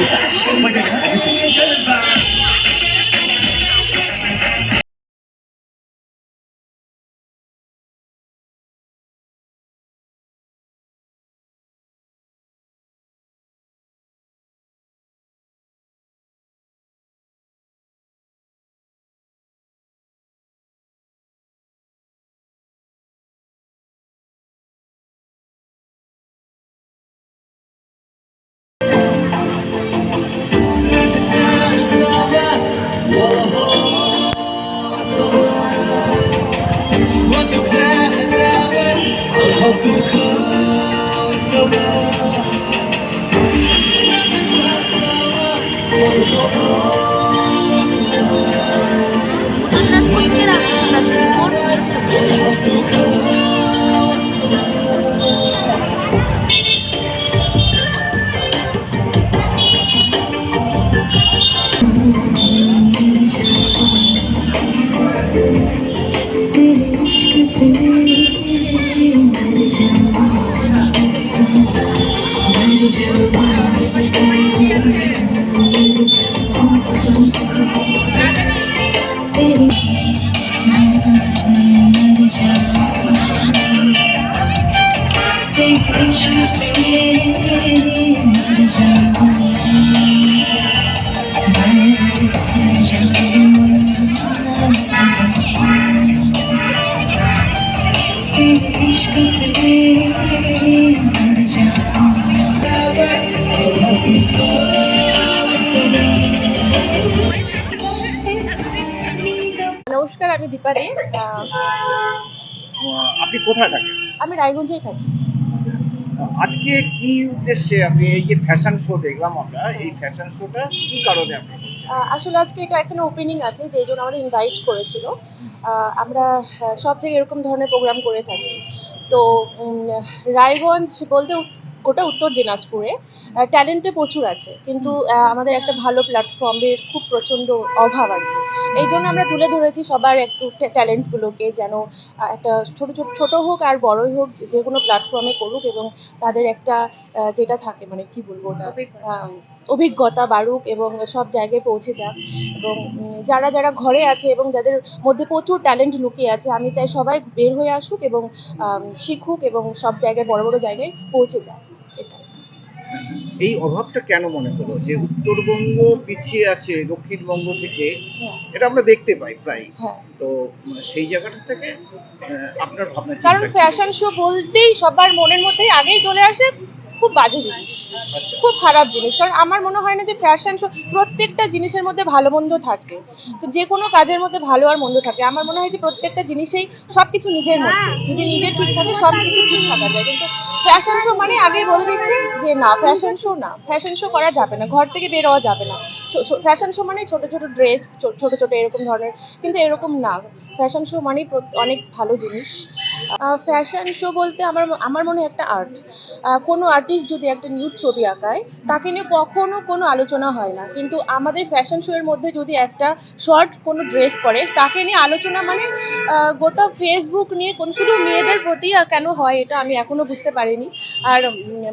Wait a minute. উত্তর নমস্কার আমি দীপারি আপনি কোথায় থাকেন? আমি রায়গঞ্জেই থাকি। আজকে কি উদ্দেশ্যে আপনি এই যে ফ্যাশন শো দেখলাম আমরা এই ফ্যাশন শোটা কি কারণে আপনি আসলে আজকে এটা এখানে ওপেনিং আছে যেই জন্য আমাদের ইনভাইট করেছিল। আমরা সব জায়গায় এরকম ধরনের প্রোগ্রাম করে থাকি। তো রায়গঞ্জ বলতে গোটা উত্তর দিনাজপুরে। ট্যালেন্টে প্রচুর আছে কিন্তু আমাদের একটা ভালো প্ল্যাটফর্মের খুব প্রচণ্ড অভাব আর কি। এই জন্য আমরা তুলে ধরেছি সবার একটু ট্যালেন্টগুলোকে যেন একটা ছোট ছোট ছোট হোক আর বড়ই হোক যে কোনো প্ল্যাটফর্মে করুক এবং তাদের একটা যেটা থাকে মানে কি বলব ওটা অভিজ্ঞতা বাড়ুক এবং সব জায়গায় পৌঁছে যাক। এবং যারা যারা ঘরে আছে এবং যাদের মধ্যে প্রচুর ট্যালেন্ট লুকিয়ে আছে আমি চাই সবাই বের হয়ে আসুক এবং শিখুক এবং সব জায়গায় বড় বড় জায়গায় পৌঁছে যাক। এটাই। এই অভাবটা কেন মনে হলো? যে উত্তরবঙ্গ পিছিয়ে আছে দক্ষিণবঙ্গ থেকে হ্যাঁ। এটা আমরা দেখতে পাই প্রায়। হ্যাঁ। তো সেই জায়গাটা থেকে আপনার ভাবনা কারণ ফ্যাশন শো বলতেই সবার মনের মধ্যেই আগেই চলে আসে খুব বাজে জিনিস। আচ্ছা। খুব খারাপ জিনিস। কারণ আমার মনে হয় না যে ফ্যাশন শো প্রত্যেকটা জিনিসের মধ্যে ভালো মন্দ থাকে। তো যে কোনো কাজের মধ্যে ভালো আর মন্দ থাকে। আমার মনে হয় যে প্রত্যেকটা জিনিসেই সব কিছু নিজের মধ্যে। যদি নিজে ঠিক থাকে সব কিছু ঠিক থাকা যায়। কিন্তু ফ্যাশন শো মানে আগেই বলে দিচ্ছি যে না ফ্যাশন শো না। ফ্যাশন শো করা যাবে না, ঘর থেকে বের হওয়া যাবে না। ফ্যাশন শো মানে ছোট ছোট ড্রেস ছোট ছোট এরকম ধরনের, কিন্তু এরকম না। ফ্যাশন শো মানেই অনেক ভালো জিনিস। ফ্যাশন শো বলতে আমার আমার মনে একটা আর্ট কোনো আর্টিস্ট যদি একটা নিউড ছবি আঁকায়, তাকে নিয়ে কখনো কোনো আলোচনা হয় না। কিন্তু আমাদের ফ্যাশন শো এর মধ্যে যদি একটা শর্ট কোনো ড্রেস করে তাকে নিয়ে আলোচনা মানে গোটা ফেসবুক নিয়ে কোন, শুধু মেয়েদের প্রতি কেন হয় এটা আমি এখনও বুঝতে পারিনি। আর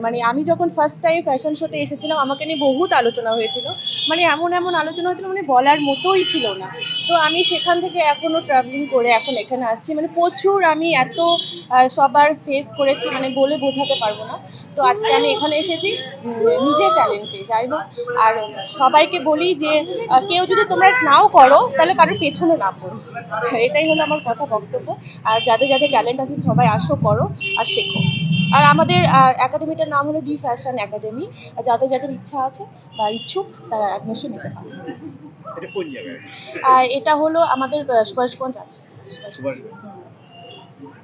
মানে আমি যখন ফার্স্ট টাইম ফ্যাশন শোতে এসেছিলাম, আমাকে নিয়ে বহুত আলোচনা হয়েছিল। মানে এমন এমন আলোচনা হয়েছিল মানে বলার মতোই ছিল না। তো আমি সেখান থেকে এখনও ট্রাভেলিং করে এখন এখানে আসছি। মানে প্রচুর আমি এত সবার ফেস করেছি মানে বলে বোঝাতে পারব না। তো আজকে আমি এখানে এসেছি নিজের ট্যালেন্টে যাই হোক। আর সবাইকে বলি যে কেউ যদি তোমরা নাও করো, তাহলে কারোর পেছনে না পড়ো। এটাই হলো আমার কথা বক্তব্য। আর যাদের যাদের ট্যালেন্ট আছে, সবাই আসো, করো, আর শেখো। আর আমাদের একাডেমিটার নাম হলো ডি ফ্যাশন একাডেমি যাদের যাদের ইচ্ছা আছে বা ইচ্ছুক তারা অ্যাডমিশন নিতে পারে। এটা হলো আমাদের সুভাষগঞ্জ আছে।